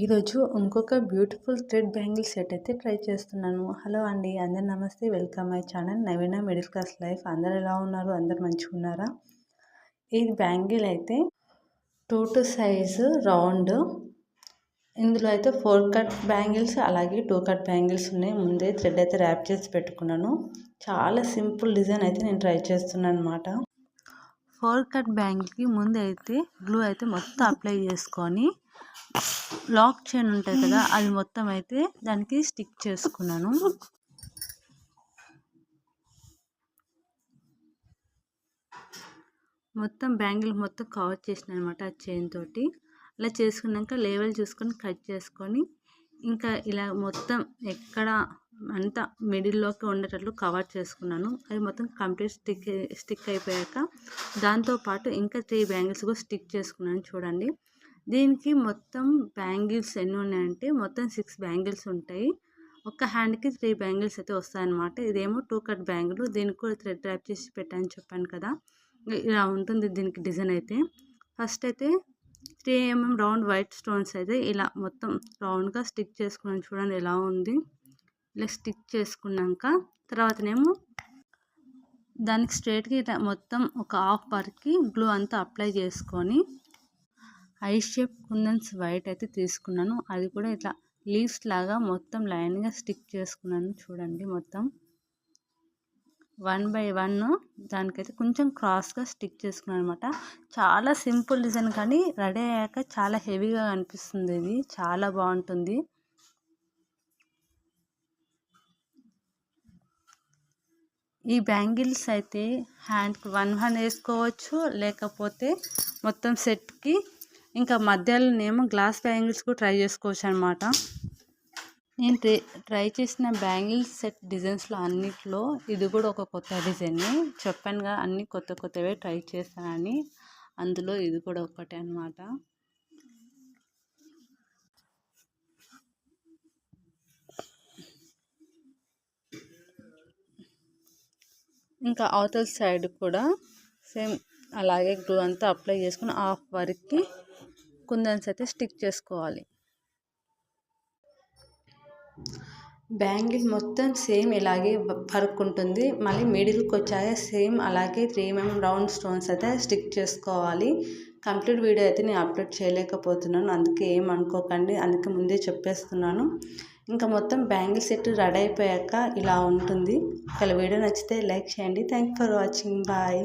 ఈరోజు ఇంకొక beautiful thread bangle set అయితే ట్రై చేస్తున్నాను. హలో అండి అందరు నమస్తే welcome my channel Naveena middle class life. అందరు ఎలా ఉన్నారు? అందరు మంచిగా ఉన్నారా? ఇది బ్యాంగిల్ అయితే టూ టు సైజు రౌండ్. ఇందులో అయితే ఫోర్ కట్ బ్యాంగిల్స్ అలాగే టూ కట్ బ్యాంగిల్స్ ఉన్నాయి. ముందే థ్రెడ్ అయితే ర్యాప్ చేసి పెట్టుకున్నాను. చాలా సింపుల్ డిజైన్ అయితే నేను ట్రై చేస్తున్నాను అనమాట ఫోర్ కట్ బ్యాంగిల్కి ముందు అయితే గ్లూ అయితే మొత్తం అప్లై చేసుకొని లాక్ చైన్ ఉంటుంది కదా అది మొత్తం అయితే దానికి స్టిక్ చేసుకున్నాను. మొత్తం బ్యాంగిల్ మొత్తం కవర్ చేసిన అనమాట ఆ చైన్ తోటి. అలా చేసుకున్నాక లేవల్ చూసుకొని కట్ చేసుకొని ఇంకా ఇలా మొత్తం ఎక్కడ అంతా మిడిల్లోకి ఉండేటట్లు కవర్ చేసుకున్నాను. అది మొత్తం కంప్లీట్ స్టిక్ స్టిక్ అయిపోయాక దాంతోపాటు ఇంకా త్రీ బ్యాంగిల్స్ కూడా స్టిక్ చేసుకున్నాను చూడండి. దీనికి మొత్తం బ్యాంగిల్స్ ఎన్ని ఉన్నాయంటే మొత్తం సిక్స్ బ్యాంగిల్స్ ఉంటాయి. ఒక హ్యాండ్కి త్రీ బ్యాంగిల్స్ అయితే వస్తాయన్నమాట. ఇదేమో టూ కట్ బ్యాంగిల్ దీనికి కూడా థ్రెడ్ డ్రాప్ చేసి పెట్టాను చెప్పాను కదా. ఇలా ఉంటుంది దీనికి డిజైన్ అయితే. ఫస్ట్ అయితే three M M round white stones అయితే ఇలా మొత్తం రౌండ్గా స్టిక్ చేసుకున్నాను చూడండి ఎలా ఉంది. ఇలా స్టిక్ చేసుకున్నాక తర్వాతనేమో దానికి స్ట్రేట్గా మొత్తం ఒక హాఫ్ బార్కి గ్లూ అంతా అప్లై చేసుకొని ఐ షేప్ కుందన్స్ వైట్ అయితే తీసుకున్నాను. అది కూడా ఇట్లా లీవ్స్ లాగా మొత్తం లైన్గా స్టిక్ చేసుకున్నాను చూడండి మొత్తం. వన్ బై వన్ దానికైతే కొంచెం క్రాస్గా స్టిక్ చేసుకున్నాను అనమాట చాలా సింపుల్ డిజైన్ కానీ రెడీ అయ్యాక చాలా హెవీగా అనిపిస్తుంది ఇది. చాలా బాగుంటుంది. ఈ బ్యాంగిల్స్ అయితే హ్యాండ్కి వన్ వన్ వేసుకోవచ్చు లేకపోతే మొత్తం సెట్కి. ఇంకా మధ్యలోనేమో గ్లాస్ బ్యాంగిల్స్ కూడా ట్రై చేసుకోవచ్చు అనమాట నేను ట్రై చేసిన బ్యాంగిల్స్ సెట్ డిజైన్స్లో అన్నిట్లో ఇది కూడా ఒక కొత్త డిజైన్. చెప్పానుగా అన్ని కొత్త కొత్తవే ట్రై చేస్తానని అందులో ఇది కూడా ఒకటే అనమాట ఇంకా అవతల సైడ్ కూడా సేమ్ అలాగే గ్లూ అంతా అప్లై చేసుకుని హాఫ్ వరకు కుందన్స్ అయితే స్టిక్ చేసుకోవాలి. బ్యాంగిల్ మొత్తం సేమ్ ఇలాగే వర్క్ ఉంటుంది. మళ్ళీ మిడిల్కి వచ్చాక సేమ్ అలాగే three M M round stones అయితే స్టిక్ చేసుకోవాలి. కంప్లీట్ వీడియో అయితే నేను అప్లోడ్ చేయలేకపోతున్నాను. అందుకే ఏం అనుకోకండి. అందుకే ముందే చెప్పేస్తున్నాను. ఇంకా మొత్తం బ్యాంగిల్ సెట్ రెడీ అయిపోయాక ఇలా ఉంటుంది. ఒకవేళ వీడియో నచ్చితే లైక్ చేయండి. Thank for watching bye